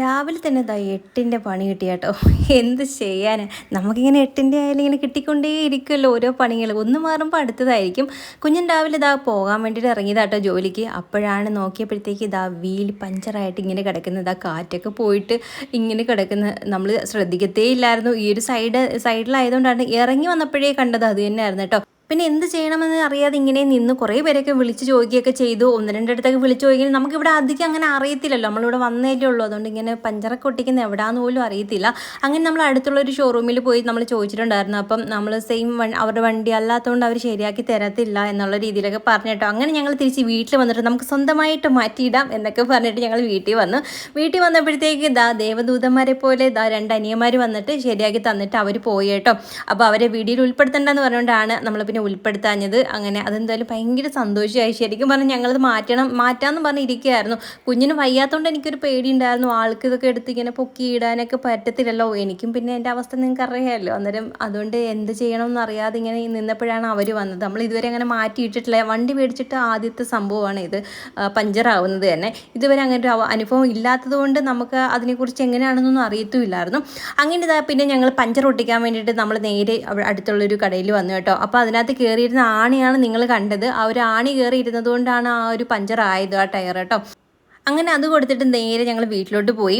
രാവിലെ തന്നെ ദാ എട്ടിന്റെ പണി കിട്ടി കേട്ടോ എന്ത് ചെയ്യാൻ നമുക്കിങ്ങനെ എട്ടിന്റെ ആയാലും ഇങ്ങനെ കിട്ടിക്കൊണ്ടേ ഇരിക്കുമല്ലോ ഓരോ പണികൾ. ഒന്ന് മാറുമ്പോൾ അടുത്തതായിരിക്കും. കുഞ്ഞൻ രാവിലെ ഇതാ പോകാൻ വേണ്ടിയിട്ട് ഇറങ്ങിയതാട്ടോ ജോലിക്ക്. അപ്പോഴാണ് നോക്കിയപ്പോഴത്തേക്ക് ഇതാ വീൽ പഞ്ചറായിട്ട് ഇങ്ങനെ കിടക്കുന്നത് ഇതാ കാറ്റൊക്കെ പോയിട്ട് ഇങ്ങനെ കിടക്കുന്ന. നമ്മൾ ശ്രദ്ധിക്കത്തേ ഇല്ലായിരുന്നു ഈ ഒരു സൈഡ് സൈഡിലായതുകൊണ്ടാണ് ഇറങ്ങി വന്നപ്പോഴേ കണ്ടത് അത് തന്നെയായിരുന്നു കേട്ടോ. പിന്നെ എന്ത് ചെയ്യണമെന്ന് അറിയാതെ ഇങ്ങനെ നിന്ന് കുറേ പേരൊക്കെ വിളിച്ച് ചോദിക്കുകയൊക്കെ ചെയ്തു. ഒന്ന് രണ്ടിടത്തൊക്കെ വിളിച്ച് ചോദിക്കുന്നത് നമുക്കിവിടെ അധികം അങ്ങനെ അറിയത്തില്ലല്ലോ. നമ്മളിവിടെ വന്നേലേ ഉള്ളൂ. അതുകൊണ്ട് ഇങ്ങനെ പഞ്ചറൊക്കെ ഒട്ടിക്കുന്ന എവിടാന്ന് പോലും അറിയത്തില്ല. അങ്ങനെ നമ്മൾ അടുത്തുള്ള ഒരു ഷോറൂമിൽ പോയി നമ്മൾ ചോദിച്ചിട്ടുണ്ടായിരുന്നു. അപ്പം നമ്മൾ സെയിം വൺ അവരുടെ വണ്ടി അല്ലാത്തതുകൊണ്ട് അവർ ശരിയാക്കി തരത്തില്ല എന്നുള്ള രീതിയിലൊക്കെ പറഞ്ഞിട്ടോ അങ്ങനെ ഞങ്ങൾ തിരിച്ച് വീട്ടിൽ വന്നിട്ട് നമുക്ക് സ്വന്തമായിട്ട് മാറ്റിയിടാം എന്നൊക്കെ പറഞ്ഞിട്ട് ഞങ്ങൾ വീട്ടിൽ വന്നു. വീട്ടിൽ വന്നപ്പോഴത്തേക്ക് ഇതാ ദേവദൂതന്മാരെ പോലെ ഇതാ രണ്ട് അനിയന്മാർ വന്നിട്ട് ശരിയാക്കി തന്നിട്ട് അവർ പോയി കേട്ടോ. അപ്പോൾ അവരെ വീഡിയോയിൽ ഉൾപ്പെടുത്തേണ്ടെന്ന് പറഞ്ഞുകൊണ്ടാണ് നമ്മൾ പിന്നെ ഉൾപ്പെടുത്താഞ്ഞത്. അങ്ങനെ അതെന്തായാലും ഭയങ്കര സന്തോഷമായി. ശരിക്കും പറഞ്ഞാൽ ഞങ്ങളത് മാറ്റണം മാറ്റാമെന്ന് പറഞ്ഞിരിക്കുകയായിരുന്നു. കുഞ്ഞിന് വയ്യാത്തതുകൊണ്ട് എനിക്കൊരു പേടി ഉണ്ടായിരുന്നു ആൾക്ക് ഇതൊക്കെ എടുത്ത് ഇങ്ങനെ പൊക്കി ഇടാനൊക്കെ പറ്റത്തില്ലല്ലോ. എനിക്കും പിന്നെ എന്റെ അവസ്ഥ നിങ്ങൾക്ക് അറിയാമല്ലോ. അന്നേരം അതുകൊണ്ട് എന്ത് ചെയ്യണമെന്ന് അറിയാതെ ഇങ്ങനെ നിന്നപ്പോഴാണ് അവർ വന്നത്. നമ്മൾ ഇതുവരെ അങ്ങനെ മാറ്റിയിട്ടിട്ടില്ല. വണ്ടി മേടിച്ചിട്ട് ആദ്യത്തെ സംഭവമാണ് ഇത്. പഞ്ചറാവുന്നത് തന്നെ. ഇതുവരെ അങ്ങനെ ഒരു അനുഭവം ഇല്ലാത്തത് കൊണ്ട് നമുക്ക് അതിനെക്കുറിച്ച് എങ്ങനെയാണെന്നൊന്നും അറിയത്തുമില്ലായിരുന്നു. അങ്ങനെ ഇതാ പിന്നെ ഞങ്ങൾ പഞ്ചർ ഒട്ടിക്കാൻ വേണ്ടിയിട്ട് നമ്മൾ നേരെ അടുത്തുള്ളൊരു കടയിൽ വന്നു കേട്ടോ. അപ്പോൾ അതിനകത്ത് കയറിയിരുന്ന ആണിയാണ് നിങ്ങൾ കണ്ടത്. ആ ഒരു ആണി കയറിയിരുന്നത് കൊണ്ടാണ് ആ ഒരു പഞ്ചർ ആയത് ആ ടയർ കേട്ടോ. അങ്ങനെ അത് കൊടുത്തിട്ട് നേരെ ഞങ്ങൾ വീട്ടിലോട്ട് പോയി.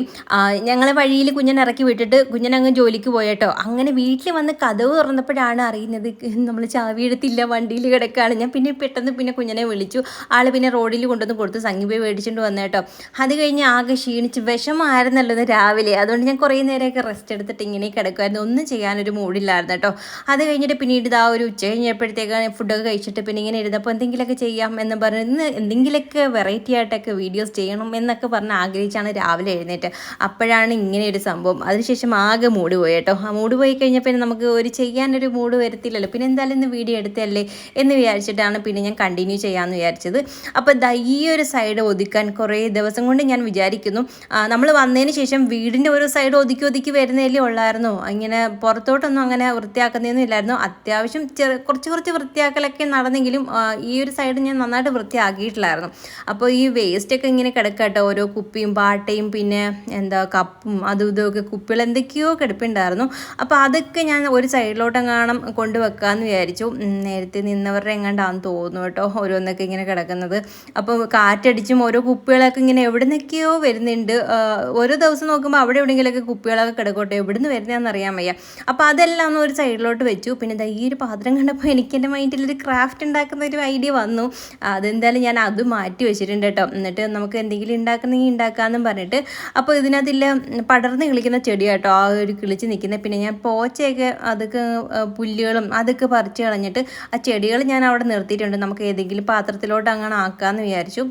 ഞങ്ങളെ വഴിയിൽ കുഞ്ഞൻ ഇറക്കി വിട്ടിട്ട് കുഞ്ഞൻ അങ്ങ് ജോലിക്ക് പോയട്ടോ. അങ്ങനെ വീട്ടിൽ വന്ന് കഥവ് തുറന്നപ്പോഴാണ് അറിയുന്നത് നമ്മൾ ചാവി എടുത്തില്ല വണ്ടിയിൽ കിടക്കുകയാണ് ഞാൻ പിന്നെ പെട്ടെന്ന് പിന്നെ കുഞ്ഞനെ വിളിച്ചു. ആൾ പിന്നെ റോഡിൽ കൊണ്ടുവന്ന് കൊടുത്ത് സംഗീപ മേടിച്ചുകൊണ്ട് വന്നു കേട്ടോ അത് കഴിഞ്ഞ് ആകെ ക്ഷീണിച്ച് വിഷമായിരുന്നല്ലോ രാവിലെ. അതുകൊണ്ട് ഞാൻ കുറേ നേരമൊക്കെ റെസ്റ്റ് എടുത്തിട്ട് ഇങ്ങനെ കിടക്കുമായിരുന്നു ഒന്നും ചെയ്യാനൊരു മൂഡില്ലായിരുന്നു കേട്ടോ അത് കഴിഞ്ഞിട്ട് പിന്നീട് ഇതാ ഒരു ഉച്ച കഴിഞ്ഞപ്പോഴത്തേക്കാണ് ഫുഡൊക്കെ കഴിച്ചിട്ട് പിന്നെ ഇങ്ങനെ ഇരുന്നപ്പോൾ എന്തെങ്കിലുമൊക്കെ ചെയ്യാം എന്ന് പറഞ്ഞ് എന്തെങ്കിലുമൊക്കെ വെറൈറ്റി ആയിട്ടൊക്കെ വീഡിയോസ് ചെയ്യണം എന്നൊക്കെ പറഞ്ഞ് ആഗ്രഹിച്ചാണ് രാവിലെ എഴുന്നേറ്റ്. അപ്പോഴാണ് ഇങ്ങനെ ഒരു സംഭവം. അതിനുശേഷം ആകെ മൂടി പോയി കേട്ടോ. ആ മൂടി പോയി കഴിഞ്ഞപ്പോൾ പിന്നെ നമുക്ക് ഒരു ചെയ്യാനൊരു മൂട് വരത്തില്ലല്ലോ. പിന്നെ എന്തായാലും ഇന്ന് വീഡിയോ എടുത്തല്ലേ എന്ന് വിചാരിച്ചിട്ടാണ് പിന്നെ ഞാൻ കണ്ടിന്യൂ ചെയ്യാമെന്ന് വിചാരിച്ചത്. അപ്പോൾ ദാ ഈ ഒരു സൈഡ് ഒതുക്കാൻ കുറേ ദിവസം കൊണ്ട് ഞാൻ വിചാരിക്കുന്നു. നമ്മൾ വന്നതിന് ശേഷം വീടിന്റെ ഒരു സൈഡ് ഒതുക്കി ഒതുക്കി വരുന്നതല്ലേ ഉള്ളായിരുന്നു. ഇങ്ങനെ പുറത്തോട്ടൊന്നും അങ്ങനെ വൃത്തിയാക്കുന്നതൊന്നും ഇല്ലായിരുന്നു. അത്യാവശ്യം കുറച്ച് കുറച്ച് വൃത്തിയാക്കലൊക്കെ നടന്നെങ്കിലും ഈ ഒരു സൈഡ് ഞാൻ നന്നായിട്ട് വൃത്തിയാക്കിയിട്ടില്ലായിരുന്നു. അപ്പോൾ ഈ വേസ്റ്റൊക്കെ ഇങ്ങനെ കിടക്കട്ടെ ഓരോ കുപ്പിയും പാട്ടയും പിന്നെ എന്താ കപ്പും അതും ഇതുമൊക്കെ കുപ്പികൾ എന്തൊക്കെയോ കിടപ്പുണ്ടായിരുന്നു. അപ്പോൾ അതൊക്കെ ഞാൻ ഒരു സൈഡിലോട്ടെങ്ങാണം കൊണ്ടുവെക്കാമെന്ന് വിചാരിച്ചു. നേരത്തെ നിന്നവരുടെ എങ്ങാണ്ടാന്ന് തോന്നുന്നു കേട്ടോ ഓരോന്നൊക്കെ ഇങ്ങനെ കിടക്കുന്നത്. അപ്പോൾ കാറ്റടിച്ചും ഓരോ കുപ്പികളൊക്കെ ഇങ്ങനെ എവിടെ നിന്നൊക്കെയോ വരുന്നുണ്ട് ഓരോ ദിവസം നോക്കുമ്പോൾ അവിടെ എവിടെയെങ്കിലുമൊക്കെ കുപ്പികളൊക്കെ കിടക്കോട്ടെ എവിടെ നിന്ന് വരുന്നതെന്ന് അറിയാൻ വയ്യ. അപ്പോൾ അതെല്ലാം ഒന്ന് ഒരു സൈഡിലോട്ട് വെച്ചു. പിന്നെ ഈ ഒരു പാത്രം കണ്ടപ്പോൾ എനിക്ക് എന്റെ മൈൻഡിൽ ഒരു ക്രാഫ്റ്റ് ഉണ്ടാക്കുന്ന ഒരു ഐഡിയ വന്നു. അതെന്തായാലും ഞാൻ അത് മാറ്റി വെച്ചിട്ടുണ്ട് കേട്ടോ. എന്നിട്ട് നമുക്ക് എന്തെങ്കിലും ഉണ്ടാക്കുന്നെങ്കിൽ ഉണ്ടാക്കാമെന്നും പറഞ്ഞിട്ട് അപ്പോൾ ഇതിനകത്തില്ല പടർന്ന് കിളിക്കുന്ന ചെടി കേട്ടോ ആ ഒരു കിളിച്ച് നിൽക്കുന്നത് പിന്നെ ഞാൻ പോച്ചയൊക്കെ അതൊക്കെ പുല്ലുകളും അതൊക്കെ പറിച്ച് കളഞ്ഞിട്ട് ആ ചെടികൾ ഞാൻ അവിടെ നിർത്തിയിട്ടുണ്ട്. നമുക്ക് ഏതെങ്കിലും പാത്രത്തിലോട്ട് അങ്ങനെ ആക്കാമെന്ന് വിചാരിച്ചു.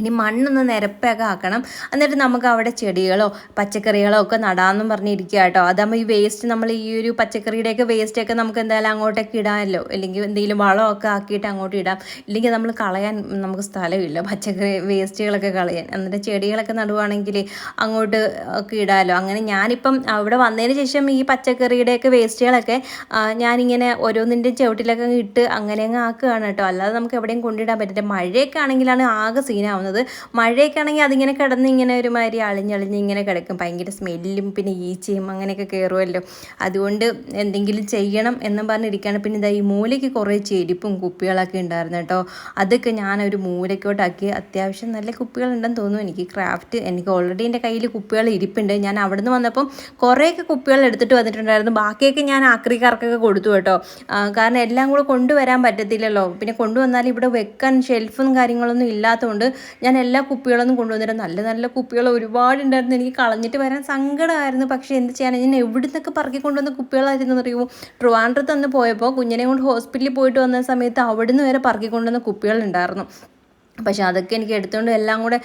ഇനി മണ്ണൊന്ന് നിരപ്പൊക്കെ ആക്കണം. എന്നിട്ട് നമുക്ക് അവിടെ ചെടികളോ പച്ചക്കറികളോ ഒക്കെ നടാമെന്നും പറഞ്ഞിരിക്കുക കേട്ടോ. അതാകുമ്പോൾ ഈ വേസ്റ്റ് നമ്മൾ ഈ ഒരു പച്ചക്കറിയുടെയൊക്കെ വേസ്റ്റൊക്കെ നമുക്ക് എന്തായാലും അങ്ങോട്ടൊക്കെ ഇടാമല്ലോ. അല്ലെങ്കിൽ എന്തെങ്കിലും വളമൊക്കെ ആക്കിയിട്ട് അങ്ങോട്ട് ഇടാം. ഇല്ലെങ്കിൽ നമ്മൾ കളയാൻ നമുക്ക് സ്ഥലമില്ല. പച്ചക്കറി വേസ്റ്റുകളൊക്കെ കളയാൻ. എന്നിട്ട് ചെടികളൊക്കെ നടുവാണെങ്കിൽ അങ്ങോട്ട് ഒക്കെ ഇടാമല്ലോ. അങ്ങനെ ഞാനിപ്പം അവിടെ വന്നതിന് ശേഷം ഈ പച്ചക്കറിയുടെയൊക്കെ വേസ്റ്റുകളൊക്കെ ഞാനിങ്ങനെ ഓരോന്നിന്റെ ചവിട്ടിലൊക്കെ ഇട്ട് അങ്ങനെ അങ്ങ് ആക്കുകയാണ് കേട്ടോ. അല്ലാതെ നമുക്ക് എവിടെയും കൊണ്ടിടാൻ പറ്റില്ല. മഴയൊക്കെ ആണെങ്കിലാണ് ആകെ സീനാവുന്നത് മഴയൊക്കെ ആണെങ്കിൽ അതിങ്ങനെ കിടന്ന് ഇങ്ങനെ ഒരുമാതിരി അളിഞ്ഞളിഞ്ഞ് ഇങ്ങനെ കിടക്കും. ഭയങ്കര സ്മെല്ലും പിന്നെ ഈച്ചയും അങ്ങനെയൊക്കെ കയറുമല്ലോ. അതുകൊണ്ട് എന്തെങ്കിലും ചെയ്യണം എന്നും പറഞ്ഞിരിക്കുകയാണ്. പിന്നെ ഇതാ ഈ മൂലയ്ക്ക് കുറേ ചെരുപ്പും കുപ്പികളൊക്കെ ഉണ്ടായിരുന്നു കേട്ടോ. അതൊക്കെ ഞാനൊരു മൂലയ്ക്കോട്ടാക്കി. അത്യാവശ്യം നല്ല കുപ്പികളുണ്ടെന്ന് തോന്നുന്നു. എനിക്ക് ക്രാഫ്റ്റ് എനിക്ക് ഓൾറെഡി എന്റെ കയ്യിൽ കുപ്പികൾ ഇരിപ്പുണ്ട്. ഞാൻ അവിടെ നിന്ന് വന്നപ്പം കുറേയൊക്കെ കുപ്പികൾ എടുത്തിട്ട് വന്നിട്ടുണ്ടായിരുന്നു. ബാക്കിയൊക്കെ ഞാൻ ആക്രിക്കാർക്കൊക്കെ കൊടുത്തു കേട്ടോ. കാരണം എല്ലാം കൂടെ കൊണ്ടുവരാൻ പറ്റത്തില്ലല്ലോ. പിന്നെ കൊണ്ടുവന്നാൽ ഇവിടെ വെക്കാൻ ഷെൽഫും കാര്യങ്ങളൊന്നും ഇല്ലാത്തതുകൊണ്ട് ഞാൻ എല്ലാ കുപ്പികളൊന്നും കൊണ്ടുവന്നിട്ട് നല്ല നല്ല കുപ്പികൾ ഒരുപാടുണ്ടായിരുന്നു. എനിക്ക് കളഞ്ഞിട്ട് വരാൻ സങ്കടമായിരുന്നു. പക്ഷേ എന്ത് ചെയ്യാൻ ഞാൻ എവിടെ നിന്നൊക്കെ പറക്കി കൊണ്ടുവന്ന കുപ്പികളായിരുന്നു അറിയുമോ ട്രിവാൻഡ്രത്ത് അന്ന് പോയപ്പോൾ കുഞ്ഞിനെ കൊണ്ട് ഹോസ്പിറ്റലിൽ പോയിട്ട് വന്ന സമയത്ത് അവിടെ നിന്ന് വരെ പറക്കി കൊണ്ടുവന്ന കുപ്പികളുണ്ടായിരുന്നു പക്ഷെ അതൊക്കെ എനിക്ക് എടുത്തുകൊണ്ട് എല്ലാം കൂടെ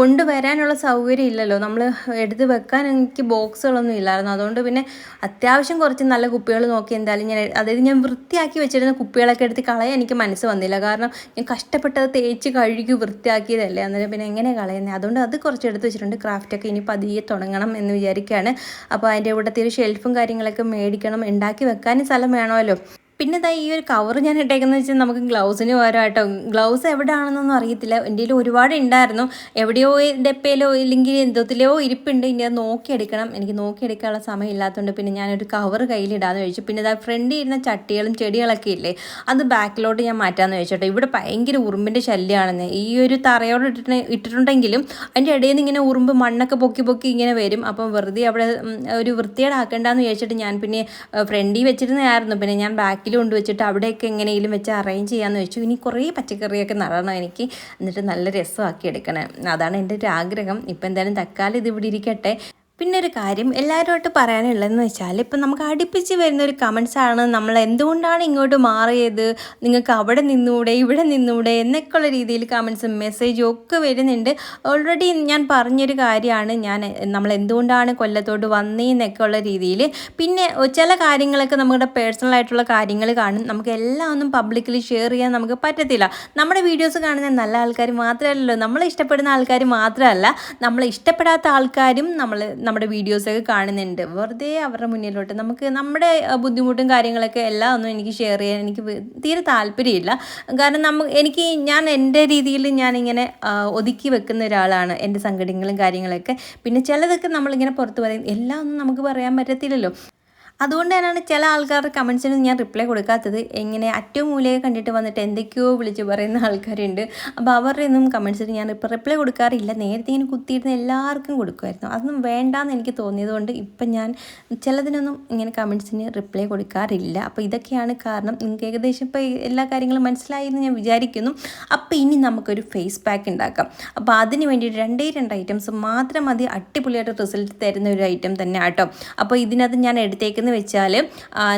കൊണ്ടുവരാനുള്ള സൗകര്യം ഇല്ലല്ലോ. നമ്മൾ എടുത്ത് വെക്കാൻ എനിക്ക് ബോക്സുകളൊന്നും ഇല്ലായിരുന്നു. അതുകൊണ്ട് പിന്നെ അത്യാവശ്യം കുറച്ച് നല്ല കുപ്പികൾ നോക്കി എന്തായാലും ഞാൻ അതായത് ഞാൻ വൃത്തിയാക്കി വെച്ചിരുന്ന കുപ്പികളൊക്കെ എടുത്ത് കളയാൻ എനിക്ക് മനസ്സ് വന്നില്ല. കാരണം ഞാൻ കഷ്ടപ്പെട്ടത് തേച്ച് കഴുകി വൃത്തിയാക്കിയതല്ലേ. അന്നേരം പിന്നെ എങ്ങനെ കളയുന്നത് അതുകൊണ്ട് അത് കുറച്ച് എടുത്ത് വെച്ചിട്ടുണ്ട്. ക്രാഫ്റ്റൊക്കെ ഇനി പതിയെ തുടങ്ങണം എന്ന് വിചാരിക്കുകയാണ് അപ്പോൾ അതിന്റെ കൂട്ടത്തിൽ ഷെൽഫും കാര്യങ്ങളൊക്കെ മേടിക്കണം. ഉണ്ടാക്കി വെക്കാനും സ്ഥലം വേണമല്ലോ. പിന്നെ ഇതാ ഈ ഒരു കവർ ഞാൻ ഇട്ടേക്കുന്നത് വെച്ചാൽ നമുക്ക് ഗ്ലൗസിന് പകരമായിട്ടോ ഗ്ലൗസ് എവിടെയാണെന്നൊന്നും അറിയത്തില്ല. എന്റെ ഒരുപാട് ഉണ്ടായിരുന്നു എവിടെയോ ഡെപ്പയിലോ ഇല്ലെങ്കിൽ എന്തോത്തിലോ ഇരിപ്പുണ്ട്. ഇനി അത് നോക്കിയെടുക്കണം എനിക്ക് നോക്കിയെടുക്കാനുള്ള സമയം ഇല്ലാത്തതുകൊണ്ട് പിന്നെ ഞാനൊരു കവർ കയ്യിലിടാന്ന് ചോദിച്ചു. പിന്നെ ഇതാ ഫ്രണ്ടിൽ ഇരുന്ന ചട്ടികളും ചെടികളൊക്കെ ഇല്ലേ അത് ബാക്കിലോട്ട് ഞാൻ മാറ്റാമെന്ന് ചോദിച്ചോട്ടോ. ഇവിടെ ഭയങ്കര ഉറുമ്പിന്റെ ശല്യമാണെന്ന്. ഈ ഒരു തറയോട് ഇട്ടിട്ട് ഇട്ടിട്ടുണ്ടെങ്കിലും അതിന്റെ ഇടയിൽ നിന്ന് ഇങ്ങനെ ഉറുമ്പ് മണ്ണൊക്കെ പൊക്കി പൊക്കി ഇങ്ങനെ വരും. അപ്പം വെറുതെ അവിടെ ഒരു വൃത്തികേടാക്കേണ്ടെന്ന് വിചാരിച്ചിട്ട് ഞാൻ പിന്നെ ഫ്രണ്ടിൽ വെച്ചിരുന്നതായിരുന്നു. പിന്നെ ഞാൻ ബാക്കിൽ കൊണ്ടുവച്ചിട്ട് അവിടെയൊക്കെ എങ്ങനെയെങ്കിലും വെച്ച് അറേഞ്ച് ചെയ്യാമെന്ന് വെച്ചു. ഇനി കുറേ പച്ചക്കറിയൊക്കെ നടണം എനിക്ക്. എന്നിട്ട് നല്ല രസമാക്കി എടുക്കണം. അതാണ് എന്റെ ഒരു ആഗ്രഹം. ഇപ്പം എന്തായാലും തക്കാലം ഇത് ഇവിടെ ഇരിക്കട്ടെ. പിന്നെ ഒരു കാര്യം എല്ലാവരുമായിട്ട് പറയാനുള്ളതെന്ന് വെച്ചാൽ ഇപ്പം നമുക്ക് അടുപ്പിച്ച് വരുന്ന ഒരു കമൻസാണ് നമ്മൾ എന്തുകൊണ്ടാണ് ഇങ്ങോട്ട് മാറിയത്? നിങ്ങൾക്ക് അവിടെ നിന്നൂടെ ഇവിടെ നിന്നൂടെ എന്നൊക്കെയുള്ള രീതിയിൽ കമൻസും മെസ്സേജും ഒക്കെ വരുന്നുണ്ട്. ഓൾറെഡി ഞാൻ പറഞ്ഞൊരു കാര്യമാണ് ഞാൻ നമ്മൾ എന്തുകൊണ്ടാണ് കൊല്ലത്തോട്ട് വന്നേന്നൊക്കെ ഉള്ള രീതിയിൽ. പിന്നെ ചില കാര്യങ്ങളൊക്കെ നമ്മുടെ പേഴ്സണൽ ആയിട്ടുള്ള കാര്യങ്ങൾ കാണും. നമുക്ക് എല്ലാം ഒന്നും പബ്ലിക്കലി ഷെയർ ചെയ്യാൻ നമുക്ക് പറ്റത്തില്ല. നമ്മുടെ വീഡിയോസ് കാണുന്ന നല്ല ആൾക്കാർ മാത്രമല്ലല്ലോ. നമ്മൾ ഇഷ്ടപ്പെടുന്ന ആൾക്കാർ മാത്രമല്ല. നമ്മൾ ഇഷ്ടപ്പെടാത്ത ആൾക്കാരും നമ്മൾ നമ്മുടെ വീഡിയോസൊക്കെ കാണുന്നുണ്ട്. വെറുതെ അവരുടെ മുന്നിലോട്ട് നമുക്ക് നമ്മുടെ ബുദ്ധിമുട്ടും കാര്യങ്ങളൊക്കെ എല്ലാം ഒന്നും എനിക്ക് ഷെയർ ചെയ്യാൻ എനിക്ക് തീരെ താല്പര്യമില്ല. കാരണം നമ്മ എനിക്ക് ഞാൻ എന്റെ രീതിയിൽ ഞാനിങ്ങനെ ഒതുക്കി വെക്കുന്ന ഒരാളാണ് എന്റെ സംഘടനകളും കാര്യങ്ങളൊക്കെ. പിന്നെ ചിലതൊക്കെ നമ്മളിങ്ങനെ പുറത്ത് പറയും. എല്ലാം ഒന്നും നമുക്ക് പറയാൻ പറ്റത്തില്ലല്ലോ. അതുകൊണ്ട് തന്നെയാണ് ചില ആൾക്കാരുടെ കമൻസിന് ഞാൻ റിപ്ലൈ കൊടുക്കാത്തത്. എങ്ങനെ അറ്റവും മൂലയെ കണ്ടിട്ട് വന്നിട്ട് എന്തൊക്കെയോ വിളിച്ച് പറയുന്ന ആൾക്കാരുണ്ട്. അപ്പോൾ അവരുടെ ഒന്നും കമൻസിന് ഞാൻ ഇപ്പോൾ റിപ്ലൈ കൊടുക്കാറില്ല. നേരത്തെ ഇങ്ങനെ കുത്തിയിരുന്ന എല്ലാവർക്കും കൊടുക്കുമായിരുന്നു. അതൊന്നും വേണ്ടാന്ന് എനിക്ക് തോന്നിയത് കൊണ്ട് ഇപ്പം ഞാൻ ചിലതിനൊന്നും ഇങ്ങനെ കമൻസിന് റിപ്ലൈ കൊടുക്കാറില്ല. അപ്പോൾ ഇതൊക്കെയാണ് കാരണം. നിങ്ങൾക്ക് ഏകദേശം ഇപ്പോൾ എല്ലാ കാര്യങ്ങളും മനസ്സിലായി എന്ന് ഞാൻ വിചാരിക്കുന്നു. അപ്പോൾ ഇനി നമുക്കൊരു ഫേസ് പാക്ക് ഉണ്ടാക്കാം. അപ്പോൾ അതിന് വേണ്ടിയിട്ട് രണ്ടേ രണ്ട് ഐറ്റംസ് മാത്രം മതി. അടിപൊളിയായിട്ട് റിസൾട്ട് തരുന്ന ഒരു ഐറ്റം തന്നെ ആട്ടോ അപ്പോൾ ഇതിനകത്ത് ഞാൻ എടുത്തേക്കെന്ന് വെച്ചാൽ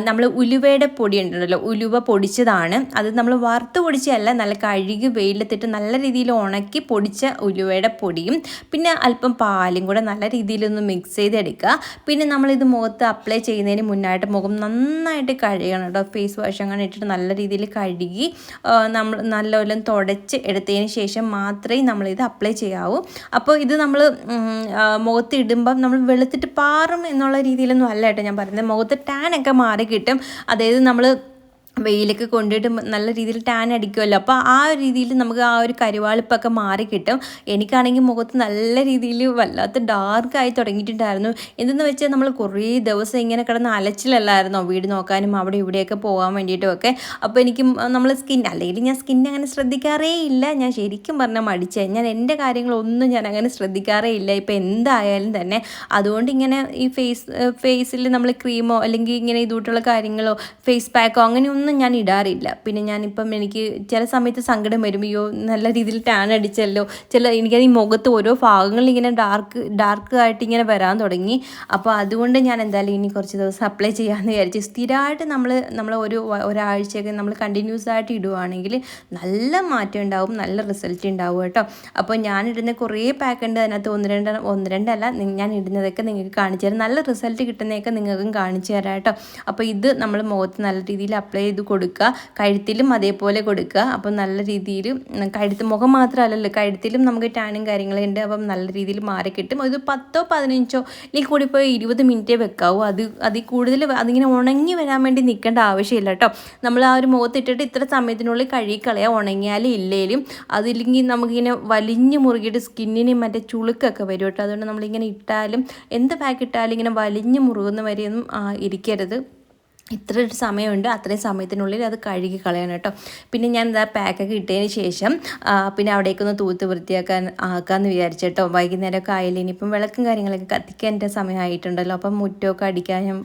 നമ്മൾ ഉലുവയുടെ പൊടി ഉണ്ടല്ലോ ഉലുവ പൊടിച്ചതാണ്. അത് നമ്മൾ വറുത്ത് പൊടിച്ചതല്ല നല്ല കഴുകി വെയിലത്തിട്ട് നല്ല രീതിയിൽ ഉണക്കി പൊടിച്ച ഉലുവയുടെ പൊടിയും പിന്നെ അല്പം പാലും കൂടെ നല്ല രീതിയിലൊന്ന് മിക്സ് ചെയ്തെടുക്കുക. പിന്നെ നമ്മളിത് മുഖത്ത് അപ്ലൈ ചെയ്യുന്നതിന് മുന്നായിട്ട് മുഖം നന്നായിട്ട് കഴുകണം കേട്ടോ. ഫേസ് വാഷ് അങ്ങനെ ഇട്ടിട്ട് നല്ല രീതിയിൽ കഴുകി നമ്മൾ നല്ലപോലെ തുടച്ച് എടുത്തതിന് ശേഷം മാത്രമേ നമ്മളിത് അപ്ലൈ ചെയ്യാവൂ. അപ്പോൾ ഇത് നമ്മൾ മുഖത്ത് ഇടുമ്പം നമ്മൾ വെളുത്തിട്ട് പാറും എന്നുള്ള രീതിയിലൊന്നും അല്ല കേട്ടോ ഞാൻ പറയുന്നത് മുഖത്ത് ടാനൊക്കെ മാറി കിട്ടും. അതായത് നമ്മൾ വെയിലൊക്കെ കൊണ്ടിട്ട് നല്ല രീതിയിൽ ടാൻ അടിക്കുമല്ലോ അപ്പോൾ ആ ഒരു രീതിയിൽ നമുക്ക് ആ ഒരു കരുവാളിപ്പൊക്കെ മാറി കിട്ടും. എനിക്കാണെങ്കിൽ മുഖത്ത് നല്ല രീതിയിൽ വല്ലാത്ത ഡാർക്കായി തുടങ്ങിയിട്ടുണ്ടായിരുന്നു. എന്തെന്ന് വെച്ചാൽ നമ്മൾ കുറേ ദിവസം ഇങ്ങനെ കിടന്ന് അലച്ചിലല്ലായിരുന്നോ? വീട് നോക്കാനും അവിടെ ഇവിടെയൊക്കെ പോകാൻ വേണ്ടിയിട്ടുമൊക്കെ അപ്പോൾ എനിക്ക് നമ്മൾ സ്കിൻ അല്ലെങ്കിൽ ഞാൻ സ്കിൻ അങ്ങനെ ശ്രദ്ധിക്കാറേ ഇല്ല. ഞാൻ ശരിക്കും പറഞ്ഞാൽ മടിച്ചേ. ഞാൻ എന്റെ കാര്യങ്ങളൊന്നും ഞാൻ അങ്ങനെ ശ്രദ്ധിക്കാറേ ഇല്ല. ഇപ്പോൾ എന്തായാലും തന്നെ. അതുകൊണ്ട് ഇങ്ങനെ ഈ ഫേസ് ഫേസിൽ നമ്മൾ ക്രീമോ അല്ലെങ്കിൽ ഇങ്ങനെ ഇതുകൂട്ടുള്ള കാര്യങ്ങളോ ഫേസ് പാക്കോ അങ്ങനെയൊന്നും ഞാൻ ഇടാറില്ല. പിന്നെ ഞാനിപ്പം എനിക്ക് ചില സമയത്ത് സങ്കടം വരും. അയ്യോ നല്ല രീതിയിൽ ടാൻ അടിച്ചല്ലോ. ചില എനിക്കത് ഈ മുഖത്ത് ഓരോ ഭാഗങ്ങളിൽ ഇങ്ങനെ ഡാർക്ക് ഡാർക്ക് ആയിട്ട് ഇങ്ങനെ വരാൻ തുടങ്ങി. അപ്പോൾ അതുകൊണ്ട് ഞാൻ എന്തായാലും ഇനി കുറച്ച് ദിവസം അപ്ലൈ ചെയ്യാമെന്ന് വിചാരിച്ചു സ്ഥിരമായിട്ട് നമ്മൾ നമ്മൾ ഒരു ഒരാഴ്ചയൊക്കെ നമ്മൾ കണ്ടിന്യൂസ് ആയിട്ട് ഇടുവാണെങ്കിൽ നല്ല മാറ്റം ഉണ്ടാവും നല്ല റിസൾട്ട് ഉണ്ടാവും കേട്ടോ. അപ്പോൾ ഞാൻ ഇടുന്ന കുറേ പാക്ക് ഉണ്ട്. അതിനകത്ത് ഒന്ന് രണ്ട് ഒന്ന് രണ്ടല്ല ഞാൻ ഇടുന്നതൊക്കെ നിങ്ങൾക്ക് കാണിച്ചു തരാം. നല്ല റിസൾട്ട് കിട്ടുന്നതൊക്കെ നിങ്ങൾക്കും കാണിച്ചു തരാം കേട്ടോ. അപ്പോൾ ഇത് നമ്മൾ മുഖത്ത് നല്ല രീതിയിൽ അപ്ലൈ ചെയ്ത് കൊടുക്കുക. കഴുത്തിലും അതേപോലെ കൊടുക്കുക. അപ്പം നല്ല രീതിയിൽ കഴുത്ത് മുഖം മാത്രമല്ലല്ലോ. കഴുത്തിലും നമുക്ക് ടാനും കാര്യങ്ങളും ഉണ്ട് അപ്പം നല്ല രീതിയിൽ മാറി കിട്ടും. ഒരു പത്തോ പതിനഞ്ചോ അല്ലെങ്കിൽ കൂടി പോയി ഇരുപത് മിനിറ്റേ വെക്കാവൂ. അത് അതിൽ കൂടുതൽ അതിങ്ങനെ ഉണങ്ങി വരാൻ വേണ്ടി നിൽക്കേണ്ട ആവശ്യമില്ല കേട്ടോ. നമ്മൾ ആ ഒരു മുഖത്തിട്ടിട്ട് ഇത്ര സമയത്തിനുള്ളിൽ കഴുകിക്കളയാ ഉണങ്ങിയാലും ഇല്ലേലും അതില്ലെങ്കിൽ നമുക്കിങ്ങനെ വലിഞ്ഞ് മുറുകിയിട്ട് സ്കിന്നിന് മറ്റേ ചുളുക്കൊക്കെ വരും കേട്ടോ. അതുകൊണ്ട് നമ്മളിങ്ങനെ ഇട്ടാലും എന്ത് പാക്ക് ഇട്ടാലും ഇങ്ങനെ വലിഞ്ഞ് മുറുകുന്ന വരെയൊന്നും ഇരിക്കരുത്. ഇത്ര ഒരു സമയമുണ്ട്. അത്രയും സമയത്തിനുള്ളിൽ അത് കഴുകി കളയണം കേട്ടോ. പിന്നെ ഞാൻ ഇതാ പാക്കൊക്കെ ഇട്ടതിന് ശേഷം പിന്നെ അവിടേക്കൊന്ന് തൂത്ത് വൃത്തിയാക്കാൻ ആക്കാമെന്ന് വിചാരിച്ചേട്ടോ വൈകുന്നേരമൊക്കെ ആയില്ല ഇനിയിപ്പം വിളക്കും കാര്യങ്ങളൊക്കെ കത്തിക്കാൻ എന്റെ സമയമായിട്ടുണ്ടല്ലോ അപ്പം മുറ്റമൊക്കെ അടിക്കാനും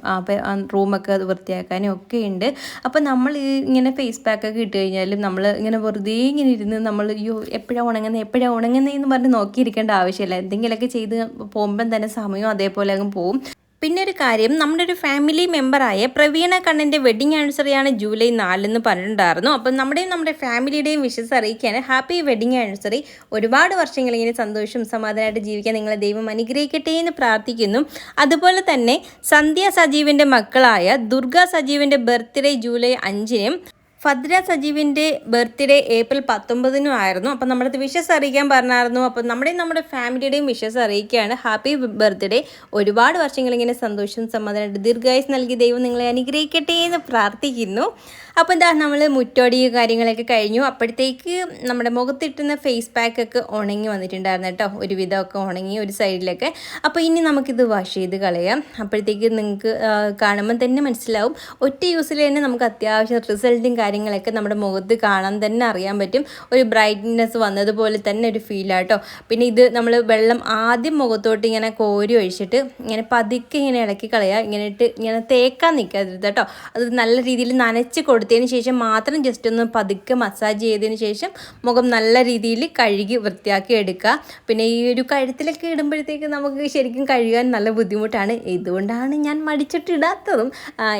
റൂമൊക്കെ വൃത്തിയാക്കാനും ഒക്കെ ഉണ്ട്. അപ്പം നമ്മൾ ഇങ്ങനെ ഫേസ് പാക്കൊക്കെ ഇട്ട് കഴിഞ്ഞാലും നമ്മൾ ഇങ്ങനെ വെറുതെ ഇങ്ങനെ ഇരുന്ന് നമ്മൾ അയ്യോ എപ്പോഴാണ് ഉണങ്ങുന്നത് എപ്പോഴാണ് ഉണങ്ങുന്നതെന്ന് പറഞ്ഞ് നോക്കിയിരിക്കേണ്ട ആവശ്യമില്ല. എന്തെങ്കിലുമൊക്കെ ചെയ്ത് പോകുമ്പം തന്നെ സമയം അതേപോലെ അങ്ങ് പോവും. പിന്നെ ഒരു കാര്യം നമ്മുടെ ഒരു ഫാമിലി മെമ്പറായ പ്രവീണ കണ്ണന്റെ വെഡിങ് ആനിവേഴ്സറിയാണ് ജൂലൈ നാലെന്ന് പറഞ്ഞിട്ടുണ്ടായിരുന്നു. അപ്പം നമ്മുടെയും നമ്മുടെ ഫാമിലിയുടെയും വിഷസ് അറിയിക്കുകയാണ്. Happy wedding anniversary. ഒരുപാട് വർഷങ്ങൾ ഇങ്ങനെ സന്തോഷം സമാധാനമായിട്ട് ജീവിക്കാൻ നിങ്ങളെ ദൈവം അനുഗ്രഹിക്കട്ടെ എന്ന് പ്രാർത്ഥിക്കുന്നു. അതുപോലെ തന്നെ സന്ധ്യ സജീവിന്റെ മക്കളായ ദുർഗ സജീവിന്റെ ബർത്ത്ഡേ ജൂലൈ അഞ്ചിനും ഫദ്ര സജീവിന്റെ ബർത്ത്ഡേ ഏപ്രിൽ പത്തൊമ്പതിനും ആയിരുന്നു. അപ്പം നമ്മുടെ വിഷസ് അറിയിക്കാൻ പറഞ്ഞായിരുന്നു. അപ്പം നമ്മുടെയും നമ്മുടെ ഫാമിലിയുടെയും വിഷസ് അറിയിക്കുകയാണ്. Happy birthday. ഒരുപാട് വർഷങ്ങൾ ഇങ്ങനെ സന്തോഷം സമാധാനമായിട്ട് ദീർഘായുസ് നൽകി ദൈവം നിങ്ങളെ അനുഗ്രഹിക്കട്ടെ എന്ന് പ്രാർത്ഥിക്കുന്നു. അപ്പോൾ എന്താ നമ്മൾ മുറ്റോടി കാര്യങ്ങളൊക്കെ കഴിഞ്ഞു. അപ്പോഴത്തേക്ക് നമ്മുടെ മുഖത്തിട്ടുന്ന ഫേസ് പാക്കൊക്കെ ഉണങ്ങി വന്നിട്ടുണ്ടായിരുന്നു കേട്ടോ. ഒരുവിധമൊക്കെ ഉണങ്ങി ഒരു സൈഡിലൊക്കെ അപ്പോൾ ഇനി നമുക്കിത് വാഷ് ചെയ്ത് കളയാം. അപ്പോഴത്തേക്ക് നിങ്ങൾക്ക് കാണുമ്പോൾ തന്നെ മനസ്സിലാവും. ഒറ്റ യൂസിൽ തന്നെ നമുക്ക് അത്യാവശ്യം റിസൾട്ടും കാര്യങ്ങളൊക്കെ നമ്മുടെ മുഖത്ത് കാണാൻ തന്നെ അറിയാൻ പറ്റും. ഒരു ബ്രൈറ്റ്നെസ് വന്നതുപോലെ തന്നെ ഒരു ഫീലാട്ടോ പിന്നെ ഇത് നമ്മൾ വെള്ളം ആദ്യം മുഖത്തോട്ട് ഇങ്ങനെ കോരി ഒഴിച്ചിട്ട് ഇങ്ങനെ പതുക്കെ ഇങ്ങനെ ഇളക്കി കളയുക ഇങ്ങനെ ഇട്ട് ഇങ്ങനെ തേക്കാൻ നിൽക്കരുത് കേട്ടോ അത് നല്ല രീതിയിൽ നനച്ച് കൊടുത്തതിന് ശേഷം മാത്രം ജസ്റ്റ് ഒന്ന് പതുക്കെ മസാജ് ചെയ്തതിന് ശേഷം മുഖം നല്ല രീതിയിൽ കഴുകി വൃത്തിയാക്കി എടുക്കുക. പിന്നെ ഈ ഒരു കഴുത്തിലൊക്കെ ഇടുമ്പോഴത്തേക്ക് നമുക്ക് ശരിക്കും കഴുകാൻ നല്ല ബുദ്ധിമുട്ടാണ്. ഇതുകൊണ്ടാണ് ഞാൻ മടിച്ചിട്ടിടാത്തതും.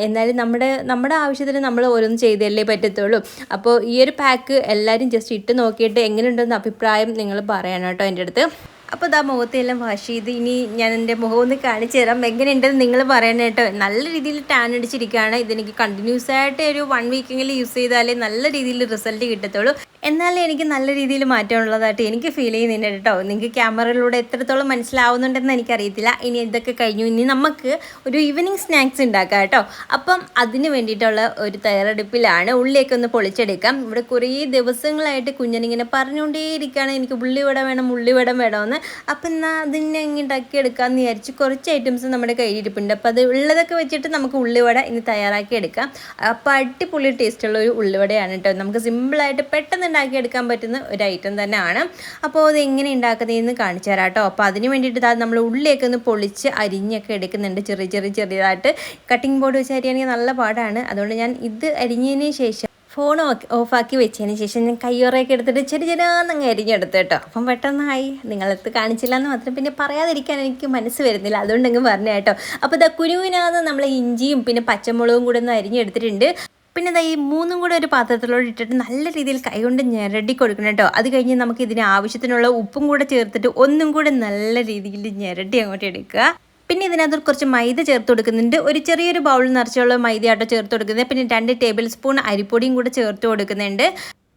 എന്നാലും നമ്മുടെ നമ്മുടെ ആവശ്യത്തിന് നമ്മൾ ഓരോന്ന് ചെയ്തല്ലേ പറ്റത്തുള്ളൂ. അപ്പോൾ ഈ ഒരു പാക്ക് എല്ലാവരും ജസ്റ്റ് ഇട്ട് നോക്കിയിട്ട് എങ്ങനെയുണ്ടെന്ന് അഭിപ്രായം നിങ്ങൾ പറയണം കേട്ടോ എന്റെ അടുത്ത്. അപ്പോൾ ഇതാ മുഖത്തെല്ലാം വാഷ് ചെയ്ത് ഇനി ഞാൻ എന്റെ മുഖം ഒന്ന് കാണിച്ചു തരാം. എങ്ങനെയുണ്ടെന്ന് നിങ്ങൾ പറയണം കേട്ടോ. നല്ല രീതിയിൽ ടാൻ അടിച്ചിരിക്കുകയാണ്. ഇതെനിക്ക് കണ്ടിന്യൂസ് ആയിട്ട് ഒരു വൺ വീക്കെങ്കിലും യൂസ് ചെയ്താലേ നല്ല രീതിയിൽ റിസൾട്ട് കിട്ടത്തുള്ളൂ. എന്നാലേ എനിക്ക് നല്ല രീതിയിൽ മാറ്റമുള്ളതായിട്ട് എനിക്ക് ഫീൽ ചെയ്യുന്നുണ്ട് കേട്ടോ. നിങ്ങൾക്ക് ക്യാമറയിലൂടെ എത്രത്തോളം മനസ്സിലാവുന്നുണ്ടെന്ന് എനിക്കറിയത്തില്ല. ഇനി ഇതൊക്കെ കഴിഞ്ഞു. ഇനി നമുക്ക് ഒരു ഈവനിങ് സ്നാക്സ് ഉണ്ടാക്കാം കേട്ടോ. അപ്പം അതിന് വേണ്ടിയിട്ടുള്ള ഒരു തയ്യാറെടുപ്പിലാണ് ഉള്ളിയൊക്കെ ഒന്ന് പൊളിച്ചെടുക്കാം. ഇവിടെ കുറേ ദിവസങ്ങളായിട്ട് കുഞ്ഞനിങ്ങനെ പറഞ്ഞുകൊണ്ടേയിരിക്കുകയാണ്. എനിക്ക് ഉള്ളിവട വേണം ഉള്ളിവടം വേണമെന്ന് അപ്പം എന്നാൽ അതിനെ ഉണ്ടാക്കി എടുക്കാമെന്ന് വിചാരിച്ച് കുറച്ച് ഐറ്റംസ് നമ്മുടെ കയ്യിലിരിപ്പുണ്ട്. അപ്പോൾ അത് ഉള്ളതൊക്കെ വെച്ചിട്ട് നമുക്ക് ഉള്ളിവട ഇനി തയ്യാറാക്കി എടുക്കാം. അപ്പോൾ അടിപൊളി ടേസ്റ്റുള്ള ഒരു ഉള്ളിവടയാണ് കേട്ടോ. നമുക്ക് സിമ്പിളായിട്ട് പെട്ടെന്ന് ഉണ്ടാക്കിയെടുക്കാൻ പറ്റുന്ന ഒരു ഐറ്റം തന്നെയാണ്. അപ്പോൾ അത് എങ്ങനെ ഉണ്ടാക്കുന്നതെന്ന് കാണിച്ചു തരാം കേട്ടോ. അപ്പോൾ അതിന് വേണ്ടിയിട്ട് നമ്മൾ ഉള്ളിയൊക്കെ ഒന്ന് പൊളിച്ച് അരിഞ്ഞൊക്കെ എടുക്കുന്നുണ്ട്. ചെറിയ ചെറിയ ചെറിയതായിട്ട് കട്ടിംഗ് ബോർഡ് വെച്ച് അരിയാണെങ്കിൽ നല്ല പാടാണ്. അതുകൊണ്ട് ഞാൻ ഇത് അരിഞ്ഞതിന് ശേഷം ഫോൺ ഓഫാക്കി വെച്ചതിന് ശേഷം ഞാൻ കയ്യോറയൊക്കെ എടുത്തിട്ട് ചെറിയ ചെറിയാന്നങ്ങ് അരിഞ്ഞെടുത്തു കേട്ടോ. അപ്പം പെട്ടെന്നായി. നിങ്ങളെടുത്ത് കാണിച്ചില്ല എന്ന് മാത്രം പിന്നെ പറയാതിരിക്കാൻ എനിക്ക് മനസ്സ് വരുന്നില്ല. അതുകൊണ്ടങ്ങ് പറഞ്ഞു കേട്ടോ. അപ്പോൾ ഇതാ കുരുവിനാന്ന് നമ്മൾ ഇഞ്ചിയും പിന്നെ പച്ചമുളകും കൂടെ ഒന്ന് അരിഞ്ഞെടുത്തിട്ടുണ്ട്. പിന്നെ ഈ മൂന്നും കൂടെ ഒരു പാത്രത്തിലോട് ഇട്ടിട്ട് നല്ല രീതിയിൽ കൈകൊണ്ട് ഞെരടി കൊടുക്കണം കേട്ടോ. അത് കഴിഞ്ഞ് നമുക്ക് ഇതിന് ആവശ്യത്തിനുള്ള ഉപ്പും കൂടെ ചേർത്തിട്ട് ഒന്നും കൂടെ നല്ല രീതിയിൽ ഞെരടി അങ്ങോട്ട് എടുക്കുക. പിന്നെ ഇതിനകത്ത് കുറച്ച് മൈദ ചേർത്ത് കൊടുക്കുന്നുണ്ട്. ഒരു ചെറിയൊരു ബൗൾ നിറച്ചുള്ള മൈദയാട്ടോ ചേർത്ത് കൊടുക്കുന്നത്. പിന്നെ രണ്ട് ടേബിൾ സ്പൂൺ അരിപ്പൊടിയും കൂടെ ചേർത്ത് കൊടുക്കുന്നുണ്ട്.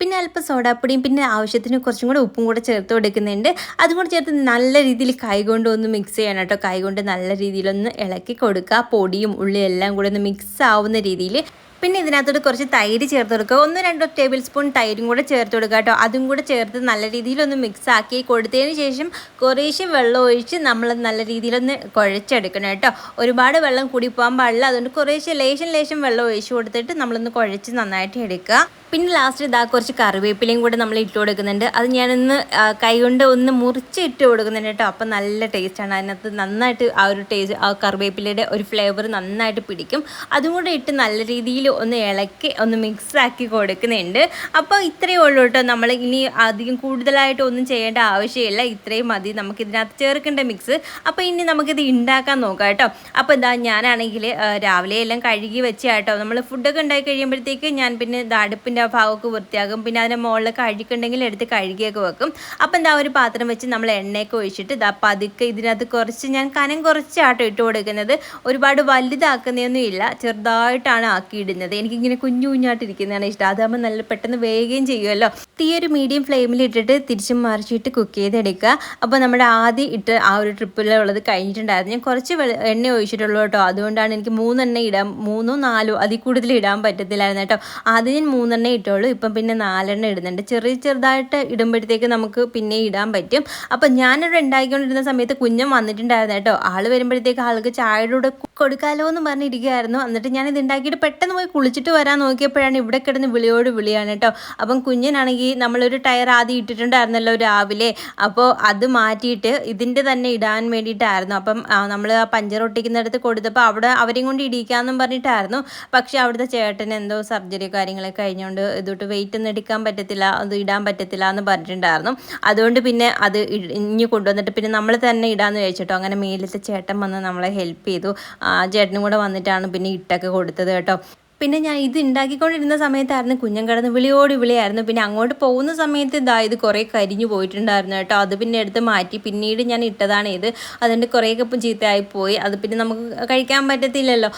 പിന്നെ അല്പം സോഡാപ്പൊടിയും പിന്നെ ആവശ്യത്തിന് കുറച്ചും കൂടെ ഉപ്പും കൂടെ ചേർത്ത് കൊടുക്കുന്നുണ്ട്. അതും കൂടെ ചേർത്ത് നല്ല രീതിയിൽ കൈകൊണ്ട് ഒന്ന് മിക്സ് ചെയ്യണം കേട്ടോ. കൈകൊണ്ട് നല്ല രീതിയിലൊന്ന് ഇളക്കി കൊടുക്കുക. പൊടിയും ഉള്ളിയും എല്ലാം കൂടെ ഒന്ന് മിക്സ് ആവുന്ന രീതിയിൽ പിന്നെ ഇതിനകത്തോട്ട് കുറച്ച് തൈര് ചേർത്ത് കൊടുക്കുക. ഒന്ന് രണ്ടോ ടേബിൾ സ്പൂൺ തൈരും കൂടെ ചേർത്ത് കൊടുക്കുക കേട്ടോ. അതും കൂടെ ചേർത്ത് നല്ല രീതിയിലൊന്ന് മിക്സ് ആക്കി കൊടുത്തതിന് ശേഷം കുറേശ്ശെ വെള്ളം ഒഴിച്ച് നമ്മൾ നല്ല രീതിയിലൊന്ന് കുഴച്ചെടുക്കണം കേട്ടോ. ഒരുപാട് വെള്ളം കൂടി പോകാൻ പാടില്ല. അതുകൊണ്ട് കുറേശ്ശെ ലേശം ലേശം വെള്ളം ഒഴിച്ച് കൊടുത്തിട്ട് നമ്മളൊന്ന് കുഴച്ച് നന്നായിട്ട് എടുക്കുക. പിന്നെ ലാസ്റ്റ് ഇതാ കുറച്ച് കറിവേപ്പിലയും കൂടെ നമ്മൾ ഇട്ട് കൊടുക്കുന്നുണ്ട്. അത് ഞാനൊന്ന് കൈകൊണ്ട് ഒന്ന് മുറിച്ച് ഇട്ട് കൊടുക്കുന്നുണ്ട് കേട്ടോ. അപ്പം നല്ല ടേസ്റ്റാണ് അതിനകത്ത് നന്നായിട്ട് ആ ഒരു ടേസ്റ്റ് ആ കറിവേപ്പിലയുടെ ഒരു ഫ്ലേവർ നന്നായിട്ട് പിടിക്കും. അതും കൂടെ ഇട്ട് നല്ല രീതിയിൽ ഒന്ന് ഇളക്കി ഒന്ന് മിക്സ് ആക്കി കൊടുക്കുന്നുണ്ട്. അപ്പോൾ ഇത്രയേ ഉള്ളൂ കേട്ടോ. നമ്മൾ ഇനി അധികം കൂടുതലായിട്ട് ഒന്നും ചെയ്യേണ്ട ആവശ്യമില്ല. ഇത്രയും മതി. നമുക്ക് ഇതിനകത്ത് ചേർക്കേണ്ട മിക്സ് അപ്പോൾ ഇനി നമുക്കിത് ഉണ്ടാക്കാൻ നോക്കാം കേട്ടോ. അപ്പോൾ എന്താ ഞാനാണെങ്കിൽ രാവിലെ എല്ലാം കഴുകി വെച്ചാട്ടോ നമ്മൾ ഫുഡൊക്കെ ഉണ്ടാക്കി കഴിയുമ്പോഴത്തേക്ക് ഞാൻ പിന്നെ അടുപ്പിന്റെ ഭാഗമൊക്കെ വൃത്തിയാകും പിന്നെ അതിന്റെ മുകളിലൊക്കെ അഴുക്കുണ്ടെങ്കിൽ എടുത്ത് കഴുകിയൊക്കെ വെക്കും. അപ്പം എന്താ ഒരു പാത്രം വെച്ച് നമ്മൾ എണ്ണയൊക്കെ ഒഴിച്ചിട്ട് ഇതാ പതുക്കെ ഇതിനകത്ത് കുറച്ച് ഞാൻ കനം കുറച്ചാട്ടോ ഇട്ട് കൊടുക്കുന്നത്. ഒരുപാട് വലുതാക്കുന്നതൊന്നും ഇല്ല. ചെറുതായിട്ടാണ് ആക്കിയിടുന്നത്. എനിക്കിങ്ങനെ കുഞ്ഞു കുഞ്ഞായിട്ട് ഇരിക്കുന്നതാണ് ഇഷ്ടം. അതാകുമ്പോൾ നല്ല പെട്ടെന്ന് വേഗം ചെയ്യുമല്ലോ തീ ഒരു മീഡിയം ഫ്ലെയിമിൽ ഇട്ടിട്ട് തിരിച്ചും മറിച്ചിട്ട് കുക്ക് ചെയ്തെടുക്കുക. അപ്പോൾ നമ്മുടെ ആദ്യം ഇട്ട് ആ ഒരു ട്രിപ്പിലുള്ളത് കഴിഞ്ഞിട്ടുണ്ടായിരുന്നു. ഞാൻ കുറച്ച് എണ്ണ ഒഴിച്ചിട്ടുള്ളൂ കേട്ടോ. അതുകൊണ്ടാണ് എനിക്ക് മൂന്നെണ്ണ ഇടാൻ മൂന്നോ നാലോ അതിൽ കൂടുതൽ ഇടാൻ പറ്റത്തില്ലായിരുന്നു കേട്ടോ. ആദ്യം ഞാൻ മൂന്നെണ്ണ ഇട്ടുള്ളൂ ഇപ്പം പിന്നെ നാലെണ്ണം ഇടുന്നുണ്ട്. ചെറിയ ചെറുതായിട്ട് ഇടുമ്പോഴത്തേക്ക് നമുക്ക് പിന്നെ ഇടാൻ പറ്റും. അപ്പം ഞാനിവിടെ ഉണ്ടാക്കിക്കൊണ്ടിരുന്ന സമയത്ത് കുഞ്ഞം വന്നിട്ടുണ്ടായിരുന്നു കേട്ടോ. ആൾ വരുമ്പോഴത്തേക്ക് ആൾക്ക് ചായയുടെ കൂടെ കൊടുക്കാലോ എന്ന് പറഞ്ഞിരിക്കുകയായിരുന്നു. എന്നിട്ട് ഞാൻ ഇത് ഉണ്ടാക്കിയിട്ട് പെട്ടെന്ന് പോയി കുളിച്ചിട്ട് വരാൻ നോക്കിയപ്പോഴാണ് ഇവിടെ കിടന്ന് വിളിയോട് വിളിയാണ് കേട്ടോ. അപ്പം കുഞ്ഞിനാണെങ്കിൽ നമ്മളൊരു ടയർ ആദ്യം ഇട്ടിട്ടുണ്ടായിരുന്നല്ലോ രാവിലെ. അപ്പോൾ അത് മാറ്റിയിട്ട് ഇതിന്റെ തന്നെ ഇടാൻ വേണ്ടിയിട്ടായിരുന്നു. അപ്പം നമ്മൾ ആ പഞ്ചർ ഒട്ടിക്കുന്നിടത്ത് കൊടുത്തപ്പോൾ അവിടെ അവരെയും കൊണ്ട് ഇടിക്കാമെന്നും പറഞ്ഞിട്ടായിരുന്നു. പക്ഷേ അവിടുത്തെ ചേട്ടൻ എന്തോ സർജറി കാര്യങ്ങളൊക്കെ കഴിഞ്ഞുകൊണ്ട് ഇതോട്ട് വെയിറ്റ് ഒന്നും എടുക്കാൻ പറ്റത്തില്ല അത് ഇടാൻ പറ്റത്തില്ല എന്ന് പറഞ്ഞിട്ടുണ്ടായിരുന്നു. അതുകൊണ്ട് പിന്നെ അത് ഇഞ്ഞു കൊണ്ടുവന്നിട്ട് പിന്നെ നമ്മൾ തന്നെ ഇടാന്ന് ചോദിച്ചിട്ടോ അങ്ങനെ മേലത്തെ ചേട്ടൻ വന്ന് നമ്മളെ ഹെൽപ്പ് ചെയ്തു. ആ ചേട്ടനും കൂടെ വന്നിട്ടാണ് പിന്നെ ഇട്ടൊക്കെ കൊടുത്തത് കേട്ടോ. പിന്നെ ഞാൻ ഇത് ഉണ്ടാക്കിക്കൊണ്ടിരുന്ന സമയത്തായിരുന്നു കുഞ്ഞൻ കിടന്ന് വിളിയോട് വിളിയായിരുന്നു. പിന്നെ അങ്ങോട്ട് പോകുന്ന സമയത്ത് ഇതാ ഇത് കുറേ കരിഞ്ഞു പോയിട്ടുണ്ടായിരുന്നു കേട്ടോ. അത് പിന്നെ എടുത്ത് മാറ്റി പിന്നീട് ഞാൻ ഇട്ടതാണ് ഇത്. അതിന്റെ കുറേയൊക്കെ ഇപ്പം ചീത്തയായി പോയി. അത് പിന്നെ നമുക്ക് കഴിക്കാൻ പറ്റത്തില്ലല്ലോ.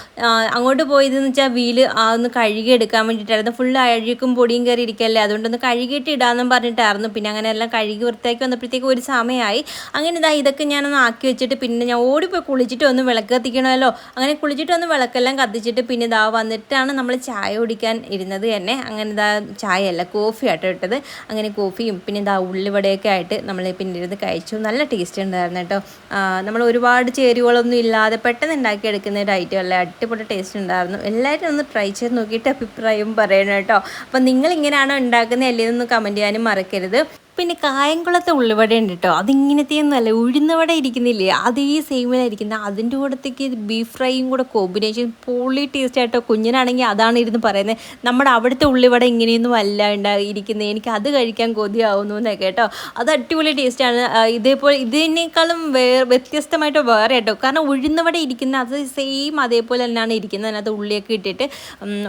അങ്ങോട്ട് പോയതെന്ന് വെച്ചാൽ വീൽ ഒന്ന് കഴുകി എടുക്കാൻ വേണ്ടിയിട്ടായിരുന്നു. ഫുൾ അഴുക്കും പൊടിയും കയറി ഇരിക്കല്ലേ. അതുകൊണ്ടൊന്ന് കഴുകിയിട്ട് ഇടാമെന്നും പറഞ്ഞിട്ടായിരുന്നു. പിന്നെ അങ്ങനെ എല്ലാം കഴുകി വൃത്തിയാക്കി വന്നപ്പോഴത്തേക്ക് ഒരു സമയമായി അങ്ങനെ ഇതാ ഇതൊക്കെ ഞാനൊന്ന് ആക്കി വെച്ചിട്ട് പിന്നെ ഞാൻ ഓടിപ്പോയി കുളിച്ചിട്ട് ഒന്ന് വിളക്ക് കത്തിക്കണമല്ലോ. അങ്ങനെ കുളിച്ചിട്ട് ഒന്ന് വിളക്കെല്ലാം കത്തിച്ചിട്ട് പിന്നെ ഇതാ വന്നിട്ടാണ് നമ്മൾ ചായ കുടിക്കാൻ ഇരുന്നത് തന്നെ. അങ്ങനെ ഇതാ ചായയല്ല കോഫി ആട്ടോ ഇട്ടത്. അങ്ങനെ കോഫിയും പിന്നെ ഇതാ ഉള്ളിവടയൊക്കെ ആയിട്ട് നമ്മൾ പിന്നെ ഇരുന്ന് കഴിച്ചു. നല്ല ടേസ്റ്റ് ഉണ്ടായിരുന്നു കേട്ടോ. നമ്മൾ ഒരുപാട് ചേരുവകളൊന്നും ഇല്ലാതെ പെട്ടെന്ന് ഉണ്ടാക്കിയെടുക്കുന്ന ഒരു ഐറ്റം അല്ലേ. അടിപൊളി ടേസ്റ്റ് ഉണ്ടായിരുന്നു. എല്ലാവരും ഒന്ന് ട്രൈ ചെയ്ത് നോക്കിയിട്ട് അഭിപ്രായം പറയണം കേട്ടോ. അപ്പം നിങ്ങളിങ്ങനെയാണോ ഉണ്ടാക്കുന്നത് അല്ലേ എന്ന് കമന്റ് ചെയ്യാനും മറക്കരുത്. പിന്നെ കായംകുളത്തെ ഉള്ളിവട ഉണ്ട് കേട്ടോ അതിങ്ങനത്തെ ഒന്നുമല്ല ഉഴുന്നവട ഇരിക്കുന്നില്ലേ? അതേ സെയിമിലായിരിക്കുന്ന അതിന്റെ കൂടത്തേക്ക് ബീഫ് ഫ്രൈയും കൂടെ കോമ്പിനേഷൻ പൊളി ടേസ്റ്റ് ആയിട്ടോ കുഞ്ഞിനാണെങ്കിൽ അതാണ് ഇരുന്ന് പറയുന്നത്. നമ്മുടെ അവിടുത്തെ ഉള്ളിവട ഇങ്ങനെയൊന്നും അല്ല ഉണ്ടായിരിക്കുന്നത് എനിക്ക് അത് കഴിക്കാൻ കൊതിയാവുന്നു എന്നൊക്കെ കേട്ടോ. അത് അടിപൊളി ടേസ്റ്റാണ്. ഇതേപോലെ ഇതിനേക്കാളും വേ വ്യത്യസ്തമായിട്ട് വേറെ കേട്ടോ കാരണം ഉഴുന്നവട ഇരിക്കുന്ന അത് സെയിം അതേപോലെ തന്നെയാണ് ഇരിക്കുന്നത്. അതിനകത്ത് ഉള്ളിയൊക്കെ ഇട്ടിട്ട്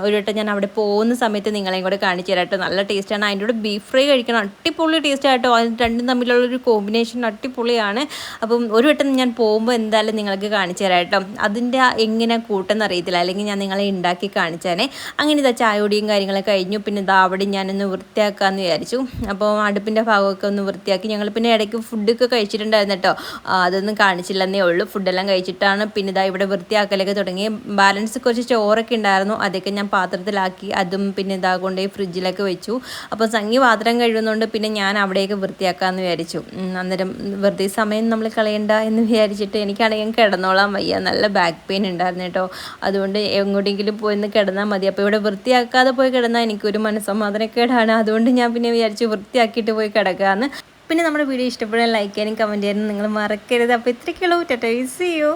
ഒരു വട്ടം ഞാൻ അവിടെ പോകുന്ന സമയത്ത് നിങ്ങളെയും കൂടെ കാണിച്ചു തരാം കേട്ടോ. നല്ല ടേസ്റ്റാണ്. അതിന്റെ കൂടെ ബീഫ് ഫ്രൈ കഴിക്കണം. അടിപൊളി ആയിട്ടോ രണ്ടും രണ്ടും തമ്മിലുള്ളൊരു കോമ്പിനേഷൻ അടിപൊളിയാണ്. അപ്പം ഒരു വട്ടം ഞാൻ പോകുമ്പോൾ എന്തായാലും നിങ്ങൾക്ക് കാണിച്ചു തരാം കേട്ടോ. അതിന്റെ എങ്ങനെ കൂട്ടെന്ന് അറിയത്തില്ല. അല്ലെങ്കിൽ ഞാൻ നിങ്ങളെ ഉണ്ടാക്കി കാണിച്ചാനേ. അങ്ങനെ ഇതാ ചായയോടിയും കാര്യങ്ങളൊക്കെ കഴിഞ്ഞു. പിന്നെ ഇതാ അവിടെ ഞാനൊന്ന് വൃത്തിയാക്കാമെന്ന് വിചാരിച്ചു. അപ്പോൾ അടുപ്പിന്റെ ഭാഗമൊക്കെ ഒന്ന് വൃത്തിയാക്കി. ഞങ്ങൾ പിന്നെ ഇടയ്ക്ക് ഫുഡൊക്കെ കഴിച്ചിട്ടുണ്ടായിരുന്നു കേട്ടോ. അതൊന്നും കാണിച്ചില്ലെന്നേ ഉള്ളൂ. ഫുഡെല്ലാം കഴിച്ചിട്ടാണ് പിന്നെ ഇതാ ഇവിടെ വൃത്തിയാക്കലൊക്കെ തുടങ്ങി. ബാലൻസ് കുറച്ച് ചോറൊക്കെ ഉണ്ടായിരുന്നു അതൊക്കെ ഞാൻ പാത്രത്തിലാക്കി. അതും പിന്നെ ഇതാ കൊണ്ടുപോയി ഫ്രിഡ്ജിലൊക്കെ വെച്ചു. അപ്പോൾ സംഗി പാത്രം കഴിയുന്നതുകൊണ്ട് പിന്നെ ഞാൻ അവിടെയൊക്കെ വൃത്തിയാക്കാമെന്ന് വിചാരിച്ചു. അന്നേരം വെറുതെ സമയം നമ്മൾ കളയണ്ട എന്ന് വിചാരിച്ചിട്ട് എനിക്കാണെങ്കിൽ കിടന്നോളാം വയ്യ. നല്ല ബാക്ക് പെയിൻ ഉണ്ടായിരുന്നു കേട്ടോ. അതുകൊണ്ട് എങ്ങോട്ടെങ്കിലും പോയി ഒന്ന് കിടന്നാൽ മതി. അപ്പോൾ ഇവിടെ വൃത്തിയാക്കാതെ പോയി കിടന്നാൽ എനിക്കൊരു മനസ്സമാധാനക്കേടാണ് അതുകൊണ്ട് ഞാൻ പിന്നെ വിചാരിച്ചു വൃത്തിയാക്കിയിട്ട് പോയി കിടക്കാമെന്ന് പിന്നെ നമ്മുടെ വീഡിയോ ഇഷ്ടപ്പെടാൻ ലൈക്ക് ചെയ്യാനും കമന്റ് ചെയ്യാനും നിങ്ങൾ മറക്കരുത്. അപ്പോൾ ഇത്രയ്ക്കുള്ളൂ ടെറ്റൈസ് ചെയ്യൂ